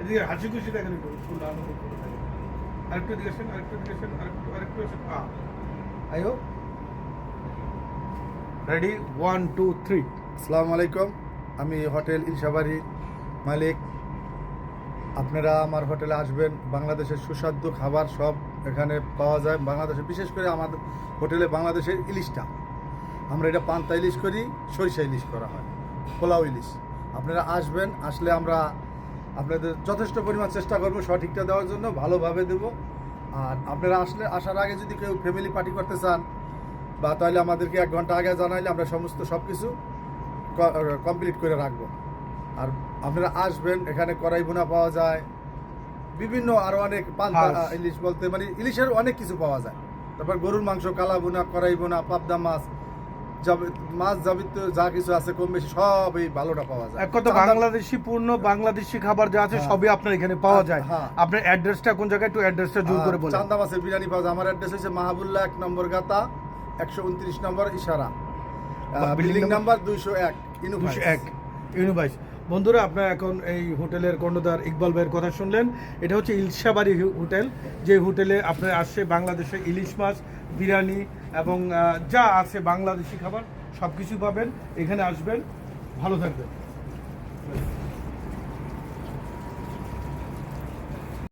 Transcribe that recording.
এদিকে হাসি খুশি দেখেন একটু ফুলটা আনন্দ করে আরেকটু আসেন আরেকটু আসেন, আরেকটু আরেকটু আসেন, আ। আইও রেডি? One, two, three. আসসালামু আলাইকুম। আমি হোটেল ইলশাবাড়ি মালিক। আপনারা আমার হোটেলে আসবেন। বাংলাদেশের সুস্বাদু খাবার সব এখানে পাওয়া যায়। বাংলাদেশে, বিশেষ করে আমাদের হোটেলে বাংলাদেশের ইলিশটা। আমরা এটা পান্তা ইলিশ করি, সরিষা ইলিশ করা হয়, পোলাও ইলিশ। আপনারা আসবেন, আসলে আমরা আপনাদের যথেষ্ট পরিমাণ চেষ্টা করব সঠিকটা দেওয়ার জন্য ভালোভাবে দেব। আর আপনারা আসলে আসার আগে যদি কেউ ফ্যামিলি পার্টি করতে চান বা তাহলে আমাদেরকে এক ঘণ্টা আগে জানাইলে আমরা সমস্ত সব কিছু কমপ্লিট করে রাখব। আর আপনারা আসবেন এখানে কড়াই বোনা পাওয়া যায়। বিভিন্ন আরও অনেক পান্তা ইলিশ বলতে মানে ইলিশের অনেক কিছু পাওয়া যায়। তারপর গরুর মাংস কালা বোনা কড়াই বোনা পাবদা মাছ মাছ যাবিত যা কিছু আছে কম বেশি সব এই ভালোটা পাওয়া যায়। এক কথা বাংলাদেশি পূর্ণ বাংলাদেশি খাবার যা আছে হ্যাঁ। সবই আপনার এখানে পাওয়া যায়। হ্যাঁ। আপনার অ্যাড্রেসটা কোন জায়গায় একটু অ্যাড্রেসটা জোর করে বলুন। চান্দা মাছের বিরিয়ানি পাওয়া যায়। আমার অ্যাড্রেস হচ্ছে মাহাবুল্লাহ এক নম্বর গাতা একশো উনত্রিশ নম্বর ইশারা। বিল্ডিং? নাম্বার দুইশো এক দুশো এক ইউনিভাইস বন্ধুরা, আপনারা এখন এই হোটেলের কর্ণধার ইকবাল ভাইয়ের কথা শুনলেন। এটা হচ্ছে ইলশাবাড়ি হোটেল, যে হোটেলে আপনার আসছে বাংলাদেশে ইলিশ মাছ, বিরিয়ানি এবং যা আছে বাংলাদেশি খাবার সব কিছু পাবেন। এখানে আসবেন। ভালো থাকবেন।